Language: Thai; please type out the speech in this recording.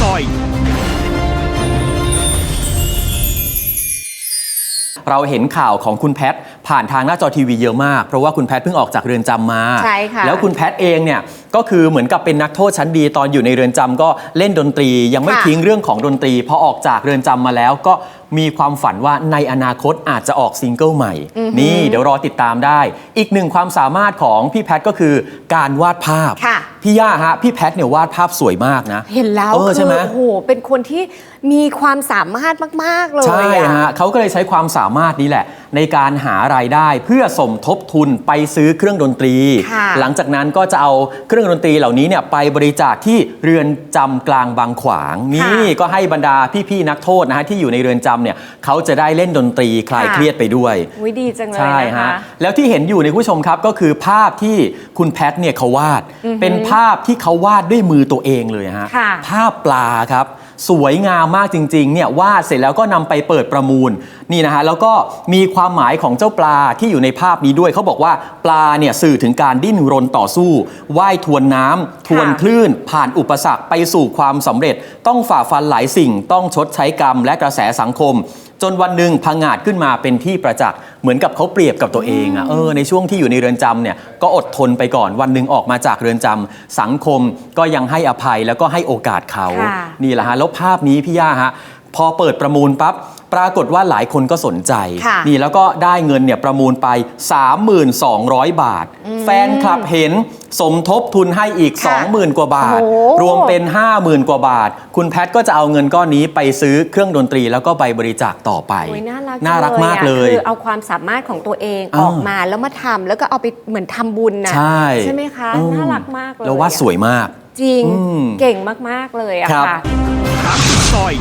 ซอย เราเห็นข่าวของคุณแพทย์ผ่านทางหน้าจอทีวีเยอะมาก เพราะว่าคุณแพทย์เพิ่งออกจากเรือนจำมา ใช่ค่ะ แล้วคุณแพทย์เองเนี่ยก็คือเหมือนกับเป็นนักโทษชั้นดีตอนอยู่ในเรือนจำก็เล่นดนตรี ยังไม่ค่ะ ทิ้งเรื่องของดนตรีพอออกจากเรือนจำมาแล้วก็มีความฝันว่าในอนาคตอาจจะออกซิงเกิลใหม่ นี่เดี๋ยวรอติดตามได้ อีกหนึ่งความสามารถของพี่แพทย์ก็คือการวาดภาพ ค่ะ พี่ย่าฮะ พี่แพทย์เนี่ยวาดภาพสวยมากนะ เห็นแล้วเออใช่คือไหมโอ้โหเป็นคนที่มีความสามารถมาก ๆ เลยใช่อะ ฮะเขาก็เลยใช้ความสามารถนี้แหละ ในการหารายได้เพื่อสมทบทุนไปซื้อเครื่องดนตรี ค่ะหลังจากนั้นก็จะเอาเครื่องดนตรีเหล่านี้เนี่ยไปบริจาคที่เรือนจำกลางบางขวาง นี่ก็ให้บรรดาพี่ๆนักโทษนะฮะที่อยู่ในเรือนจำเนี่ยเขาจะได้เล่นดนตรีคลายเครียดไปด้วย อุ้ยดีจังเลยใช่นะคะฮะแล้วที่เห็นอยู่ในยคุณผู้ชมครับก็คือภาพที่คุณแพทเนี่ยเขาวาด เป็นภาพที่เขาวาดด้วยมือตัวเองเลยฮะค่ะภาพปลาครับ สวยงามมากจริงๆ เนี่ยวาดเสร็จแล้วก็นำไปเปิดประมูลนี่นะฮะแล้วก็มีความหมายของเจ้าปลาที่อยู่ในภาพนี้ด้วยเขาบอกว่าปลาเนี่ยสื่อถึงการดิ้นรนต่อสู้ว่ายทวนน้ำทวนคลื่น ผ่านอุปสรรคไปสู่ความสำเร็จ ต้องฝ่าฟันหลายสิ่ง ต้องชดใช้กรรมและกระแสสังคม จนวันหนึ่งพังงาดขึ้นมาเป็นที่ประจักษ์เหมือนกับเขาเปรียบกับตัวเองอะเออในช่วงที่อยู่ในเรือนจำเนี่ยก็อดทนไปก่อนวันหนึ่งออกมาจากเรือนจำสังคมก็ยังให้อภัยแล้วก็ให้โอกาสเขา ค่ะ นี่แหละฮะแล้วภาพนี้พี่ย่าฮะพอเปิดประมูลปั๊บ ปรากฏว่าหลายคนก็สนใจ ค่ะนี่แล้วก็ได้เงินเนี่ยประมูลไป 3,200 บาท แฟนคลับเห็นสมทบทุนให้อีก ค่ะ20,000 กว่าบาท โอ้โห รวมเป็น 50,000 กว่าบาท คุณแพทก็จะเอาเงินก้อนนี้ไปซื้อเครื่องดนตรีแล้วก็ไปบริจาคต่อไป โอ้ยน่ารักน่ารักจังมากอะเลย คือเอาความสามารถของตัวเองอ่า ออกมาแล้วมาทำแล้วก็เอาไปเหมือนทำบุญนะใช่ไหมคะ อืมน่ารักมากเลยแล้ววาดอะสวยมาก จริงอืมเก่งมาก ๆ เลยอะครับ ค่ะซอย